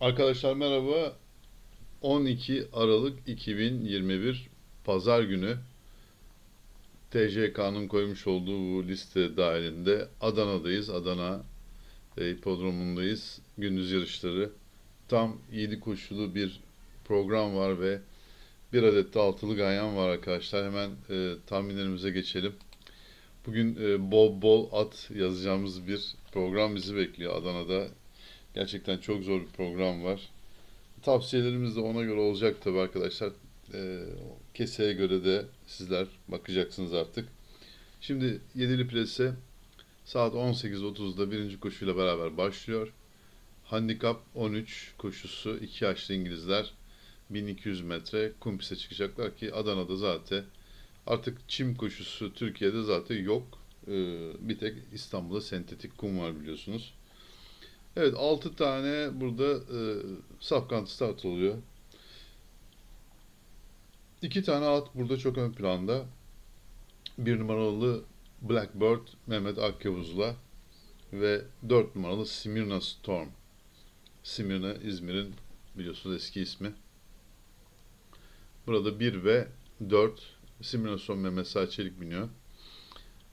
Arkadaşlar merhaba. 12 Aralık 2021 Pazar günü TCK'nın koymuş olduğu bu liste dahilinde Adana'dayız. Adana e, hipodromundayız. Gündüz yarışları. Tam 7 koşulu bir program var ve bir adet de altılı ganyan var arkadaşlar. Hemen e, tahminlerimize geçelim. Bugün e, bol bol at yazacağımız bir program bizi bekliyor Adana'da. Gerçekten çok zor bir program var. Tavsiyelerimiz de ona göre olacak tabii arkadaşlar. Ee, keseye göre de sizler bakacaksınız artık. Şimdi yedili plase saat 18.30'da birinci koşuyla beraber başlıyor. Handikap 13 koşusu 2 yaşlı İngilizler 1200 metre kum piste çıkacaklar ki Adana'da zaten artık çim koşusu Türkiye'de zaten yok. Ee, bir tek İstanbul'da sentetik kum var biliyorsunuz. Evet 6 tane burada e, safkan start oluyor. 2 tane at burada çok ön planda. Bir numaralı Blackbird Mehmet Akyavuz'la ve 4 numaralı Smyrna Storm. Smyrna İzmir'in biliyorsunuz eski ismi. Burada 1 ve 4 Smyrna Storm Mehmet Sağ Çelik biniyor.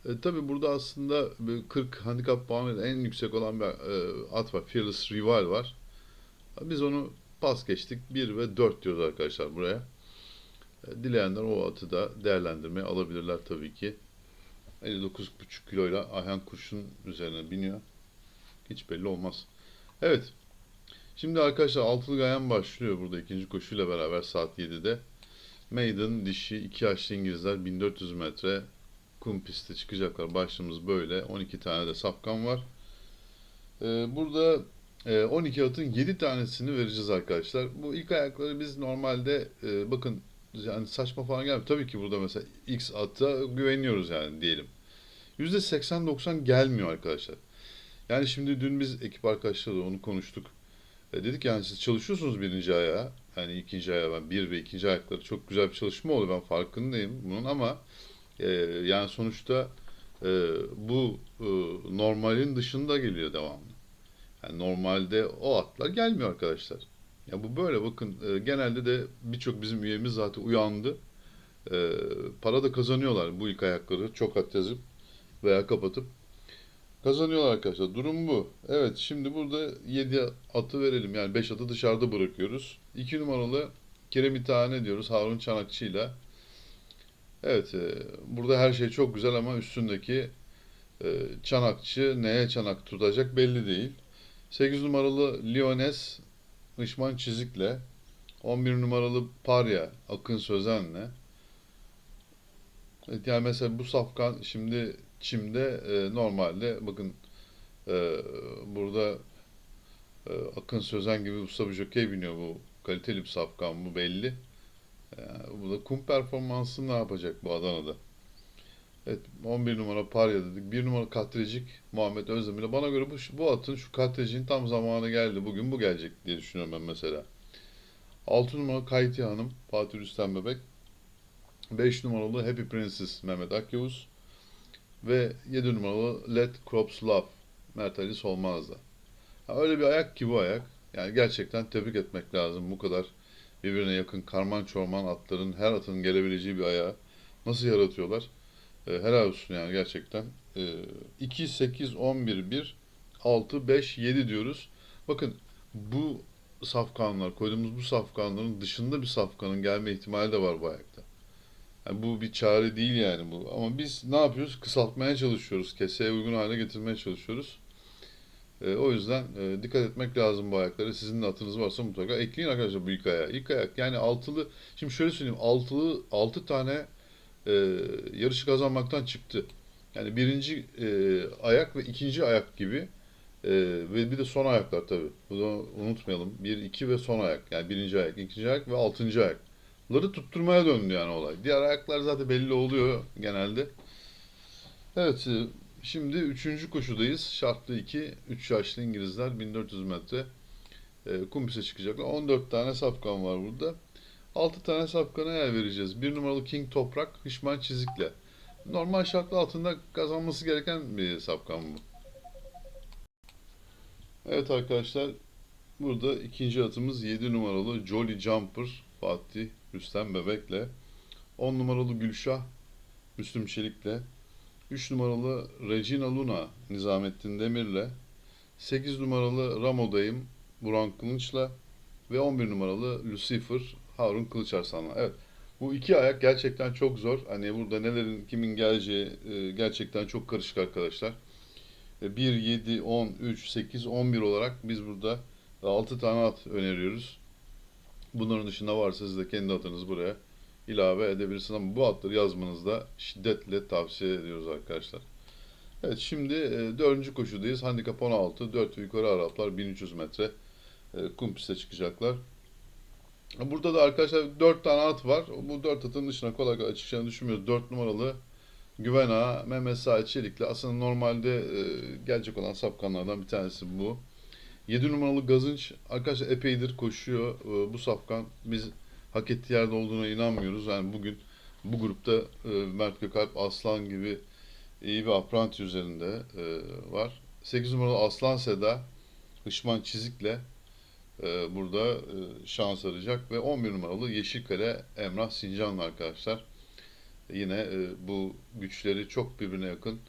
E, tabii burada aslında böyle 40 handikap puanı en yüksek olan bir e, at var. Fearless Rival var. Biz onu pas geçtik. 1 ve 4 diyoruz arkadaşlar buraya. E, dileyenler o atı da değerlendirmeye alabilirler tabii ki. 59,5 kiloyla Ayhan Kurşun üzerine biniyor. Hiç belli olmaz. Evet. Şimdi arkadaşlar altılı gayan başlıyor burada ikinci koşuyla beraber saat 7'de. Maiden dişi 2 yaşlı İngilizler 1400 metre kum piste çıkacaklar. Başlığımız böyle. 12 tane de safkan var. Ee, burada e, 12 atın 7 tanesini vereceğiz arkadaşlar. Bu ilk ayakları biz normalde e, bakın yani saçma falan gelmiyor. Tabii ki burada mesela X ata güveniyoruz yani diyelim. %80-90 gelmiyor arkadaşlar. Yani şimdi dün biz ekip arkadaşlarla onu konuştuk. E, dedik yani siz çalışıyorsunuz birinci ayağa. Yani ikinci ayağa ben bir ve ikinci ayakları çok güzel bir çalışma oldu. Ben farkındayım bunun ama e, yani sonuçta e, bu e, normalin dışında geliyor devamlı. Yani normalde o atlar gelmiyor arkadaşlar. Ya bu böyle bakın e, genelde de birçok bizim üyemiz zaten uyandı. E, para da kazanıyorlar bu ilk ayakları çok at yazıp veya kapatıp kazanıyorlar arkadaşlar. Durum bu. Evet şimdi burada 7 atı verelim. Yani 5 atı dışarıda bırakıyoruz. 2 numaralı Kerem tane diyoruz Harun Çanakçı'yla. Evet, e, burada her şey çok güzel ama üstündeki e, çanakçı neye çanak tutacak belli değil. 8 numaralı Liones Işman Çizik'le 11 numaralı Parya Akın Sözen'le Evet, yani mesela bu safkan şimdi çimde e, normalde bakın e, burada e, Akın Sözen gibi usta bir jokey biniyor bu kaliteli bir safkan bu belli. Yani bu da kum performansı ne yapacak bu Adana'da? Evet 11 numara Parya dedik. 1 numara Katrecik Muhammed Özdemir'le. Bana göre bu, bu atın şu Katrecik'in tam zamanı geldi. Bugün bu gelecek diye düşünüyorum ben mesela. 6 numara Kayti Hanım Fatih Rüstem Bebek. 5 numaralı Happy Princess Mehmet Akyavuz. Ve 7 numaralı Let Crops Love Mert Ali Solmaz'da. Ha, öyle bir ayak ki bu ayak. Yani gerçekten tebrik etmek lazım bu kadar birbirine yakın karman çorman atların her atın gelebileceği bir ayağı nasıl yaratıyorlar? E, helal olsun yani gerçekten. E, 2, 8, 11, 1, 6, 5, 7 diyoruz. Bakın bu safkanlar, koyduğumuz bu safkanların dışında bir safkanın gelme ihtimali de var bu ayakta. Yani bu bir çare değil yani bu. Ama biz ne yapıyoruz? Kısaltmaya çalışıyoruz. Keseye uygun hale getirmeye çalışıyoruz. E, o yüzden e, dikkat etmek lazım bu ayaklara. Sizin de atınız varsa mutlaka ekleyin arkadaşlar bu ilk ayağı. İlk ayak yani altılı, şimdi şöyle söyleyeyim altılı, altı tane e, yarışı kazanmaktan çıktı. Yani birinci e, ayak ve ikinci ayak gibi e, ve bir de son ayaklar tabii. Bunu unutmayalım. Bir, iki ve son ayak. Yani birinci ayak, ikinci ayak ve altıncı ayakları tutturmaya döndü yani olay. Diğer ayaklar zaten belli oluyor genelde. Evet, e, Şimdi üçüncü koşudayız. Şartlı 2. 3 yaşlı İngilizler 1400 metre e, kum piste çıkacaklar. 14 tane safkan var burada. 6 tane safkana yer vereceğiz. 1 numaralı King Toprak Hışman Çizik'le. Normal şartlar altında kazanması gereken bir safkan bu. Evet arkadaşlar Burada ikinci atımız 7 numaralı Jolly Jumper Fatih Rüstem Bebek'le. 10 numaralı Gülşah Müslüm Çelik'le. 3 numaralı Regina Luna Nizamettin Demir'le. 8 numaralı Ramo'dayım Burhan Kılınç'la. Ve 11 numaralı Lucifer Harun Kılıçarslan'la. Evet. Bu iki ayak gerçekten çok zor. Hani burada nelerin kimin geleceği e, gerçekten çok karışık arkadaşlar. E, 1, 7, 10, 3, 8, 11 olarak biz burada 6 tane at öneriyoruz. Bunların dışında varsa siz de kendi atınızı buraya ilave edebilirsiniz ama bu atları yazmanızda şiddetle tavsiye ediyoruz arkadaşlar. Evet şimdi e, dördüncü koşudayız. Handikap 16, 4 ve yukarı Araplar 1300 metre e, kum piste çıkacaklar. Burada da arkadaşlar 4 tane at var. Bu 4 atın dışına kolay kolay çıkacağını düşünmüyoruz. 4 numaralı Güven Ağa, Mehmet Sait Çelik'le aslında normalde e, gelecek olan safkanlardan bir tanesi bu. 7 numaralı Gazınç arkadaşlar epeydir koşuyor. E, bu safkan biz hak ettiği yerde olduğuna inanmıyoruz. Yani bugün bu grupta e, Mert Gökalp Aslan gibi iyi bir apranti üzerinde e, var. 8 numaralı Aslan Seda Hışman Çizik'le e, burada e, şans arayacak ve 11 numaralı Yeşilkale Emrah Sincanlı arkadaşlar. Yine e, bu güçleri çok birbirine yakın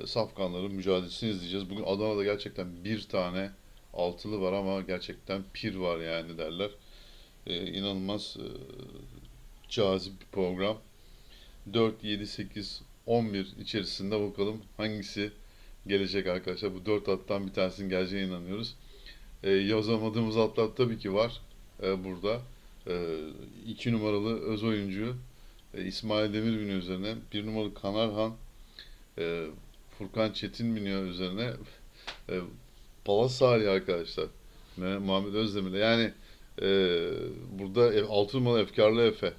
e, safkanların mücadelesini izleyeceğiz. Bugün Adana'da gerçekten bir tane altılı var ama gerçekten pir var yani derler. E, inanılmaz e, cazip bir program. 4, 7, 8, 11 içerisinde bakalım hangisi gelecek arkadaşlar. Bu 4 attan bir tanesinin geleceğine inanıyoruz. E, yazamadığımız atlar tabii ki var e, burada. 2 numaralı öz oyuncu e, İsmail Demir biniyor üzerine. 1 numaralı Kanarhan e, Furkan Çetin biniyor üzerine. E, Palas Salih arkadaşlar. Muhammed Özdemir'le. Yani e, burada e, 6 numaralı Efkarlı Efe.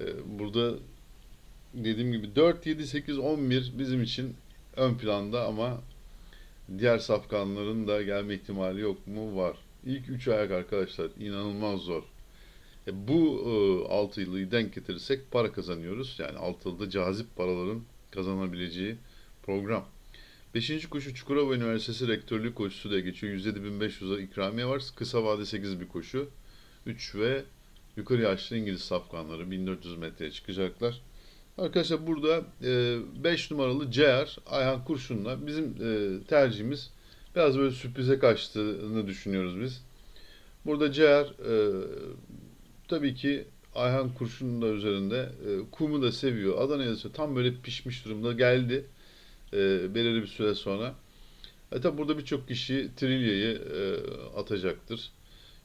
E, burada dediğim gibi 4, 7, 8, 11 bizim için ön planda ama diğer safkanların da gelme ihtimali yok mu? Var. İlk 3 ayak arkadaşlar inanılmaz zor. E, bu e, altılıyı denk getirirsek para kazanıyoruz. Yani altılıda cazip paraların kazanabileceği program. Beşinci koşu Çukurova Üniversitesi Rektörlüğü koşusu da geçiyor. 107.500'a ikramiye var. Kısa vade 8 bir koşu. 3 ve yukarı yaşlı İngiliz safkanları 1400 metreye çıkacaklar. Arkadaşlar burada 5 numaralı CR Ayhan Kurşun'la bizim e, tercihimiz biraz böyle sürprize kaçtığını düşünüyoruz biz. Burada CR e, tabii ki Ayhan Kurşun'un da üzerinde e, kumu da seviyor. Adana'ya da. Tam böyle pişmiş durumda geldi e, belirli bir süre sonra. E tabi burada birçok kişi Trilya'yı e, atacaktır.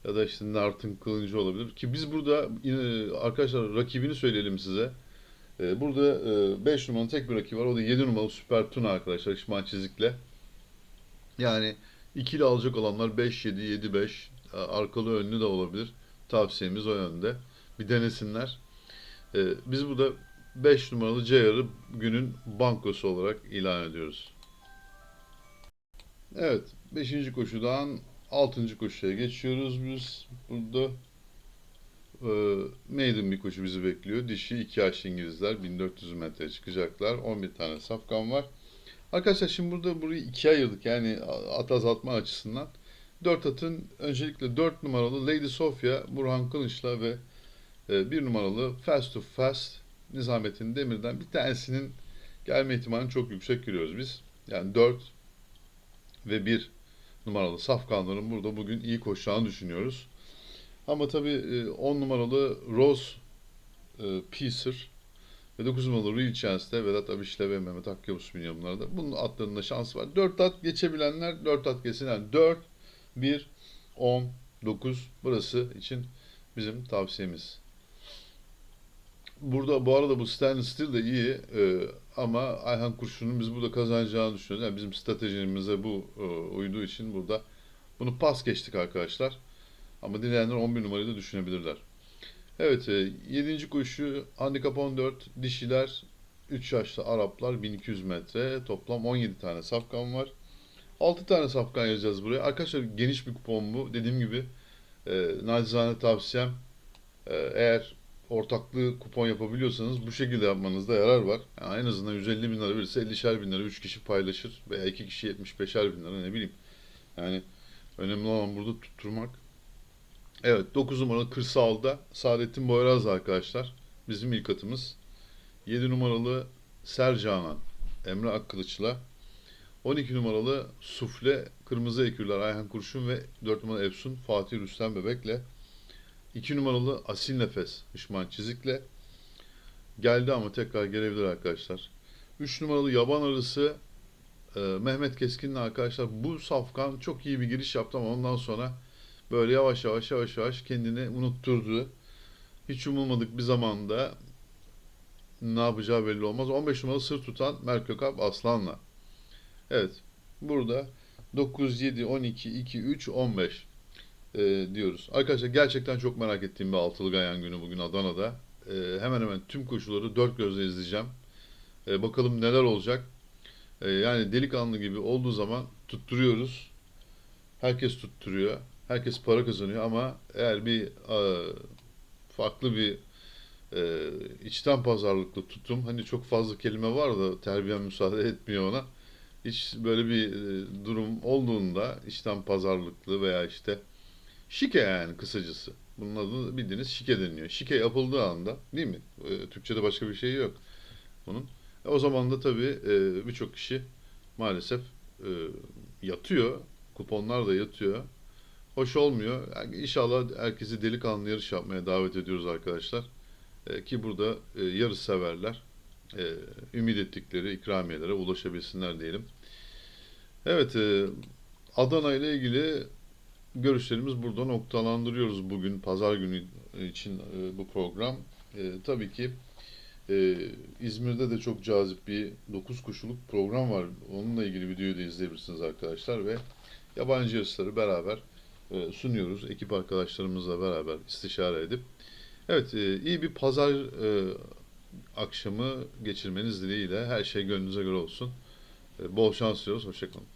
Ya da işte Nart'ın kılıncı olabilir. Ki biz burada e, arkadaşlar rakibini söyleyelim size. E, burada 5 e, numaralı tek bir rakip var. O da 7 numaralı Süper Tuna arkadaşlar. İşman Çizik'le. Yani ikili alacak olanlar 5-7, 7-5 arkalı önlü de olabilir. Tavsiyemiz o yönde. Bir denesinler. E, biz burada 5 numaralı CR'ı günün bankosu olarak ilan ediyoruz. Evet, 5. koşudan 6. koşuya geçiyoruz biz. Burada e, maiden bir koşu bizi bekliyor. Dişi 2 yaşlı İngilizler 1400 metre çıkacaklar. 11 tane safkan var. Arkadaşlar şimdi burada burayı ikiye ayırdık. Yani at azaltma açısından. 4 atın öncelikle 4 numaralı Lady Sofia Burhan Kılıç'la ve 1 e, numaralı Fast to Fast Nizamettin Demir'den bir tanesinin gelme ihtimalini çok yüksek görüyoruz biz. Yani 4 ve 1 numaralı safkanların burada bugün iyi koşacağını düşünüyoruz. Ama tabii 10 e, numaralı Rose e, Peacer ve 9 numaralı Real Chance'de Vedat Abiş'le ve Mehmet Akyavuz biniyor bunlarda. Bunun atlarında şans var. 4 at geçebilenler 4 at geçsin. Yani 4, 1, 10, 9 burası için bizim tavsiyemiz. Burada bu arada bu stainless steel de iyi e, ama Ayhan Kurşun'un biz burada kazanacağını düşünüyoruz. Yani bizim stratejimize bu e, uyduğu için burada bunu pas geçtik arkadaşlar. Ama dileyenler 11 numarayı da düşünebilirler. Evet, e, 7. koşu handikap 14 dişiler 3 yaşlı Araplar 1200 metre toplam 17 tane safkan var. 6 tane safkan yazacağız buraya. Arkadaşlar geniş bir kupon bu. Dediğim gibi e, nacizane tavsiyem e, eğer ortaklığı kupon yapabiliyorsanız bu şekilde yapmanızda yarar var. Yani en azından 150 bin lira verirse 50'şer bin lira 3 kişi paylaşır veya 2 kişi 75'er bin lira ne bileyim. Yani Önemli olan burada tutturmak. Evet 9 numaralı Kırsal'da Saadettin Boyraz arkadaşlar. Bizim ilk atımız. 7 numaralı Sercanan Emre Akkılıç'la 12 numaralı Sufle Kırmızı Ekürler Ayhan Kurşun ve 4 numaralı Efsun Fatih Rüstem Bebek'le 2 numaralı Asil Nefes Hışman Çizik'le geldi ama tekrar gelebilir arkadaşlar. 3 numaralı Yaban Arısı e, Mehmet Keskin'le arkadaşlar bu safkan çok iyi bir giriş yaptı ama ondan sonra böyle yavaş yavaş yavaş yavaş kendini unutturdu. Hiç umulmadık bir zamanda ne yapacağı belli olmaz. 15 numaralı sır tutan Merkokap Aslan'la. Evet. Burada 9, 7, 12, 2, 3, 15 e, diyoruz. Arkadaşlar gerçekten çok merak ettiğim bir altılı gayan günü bugün Adana'da. E, hemen hemen tüm koşuları dört gözle izleyeceğim. E, bakalım neler olacak. E, yani delikanlı gibi olduğu zaman tutturuyoruz. Herkes tutturuyor. Herkes para kazanıyor ama eğer bir e, farklı bir e, içten pazarlıklı tutum hani çok fazla kelime var da terbiyem müsaade etmiyor ona. Hiç böyle bir e, durum olduğunda içten pazarlıklı veya işte şike yani kısacası. Bunun adını bildiğiniz şike deniyor. Şike yapıldığı anda değil mi? E, Türkçe'de başka bir şey yok bunun. E, o zaman da tabii e, birçok kişi maalesef e, yatıyor. Kuponlar da yatıyor. Hoş olmuyor. Yani inşallah herkesi delikanlı yarış yapmaya davet ediyoruz arkadaşlar. E, ki burada e, yarış severler e, ümit ettikleri ikramiyelere ulaşabilsinler diyelim. Evet, e, Adana ile ilgili görüşlerimiz burada noktalandırıyoruz bugün pazar günü için e, bu program. E, tabii ki e, İzmir'de de çok cazip bir 9 kuşuluk program var. Onunla ilgili videoyu da izleyebilirsiniz arkadaşlar ve yabancı yarışları beraber e, sunuyoruz. Ekip arkadaşlarımızla beraber istişare edip. Evet, e, iyi bir pazar e, akşamı geçirmeniz dileğiyle her şey gönlünüze göre olsun. E, Bol şans diliyoruz. Hoşçakalın.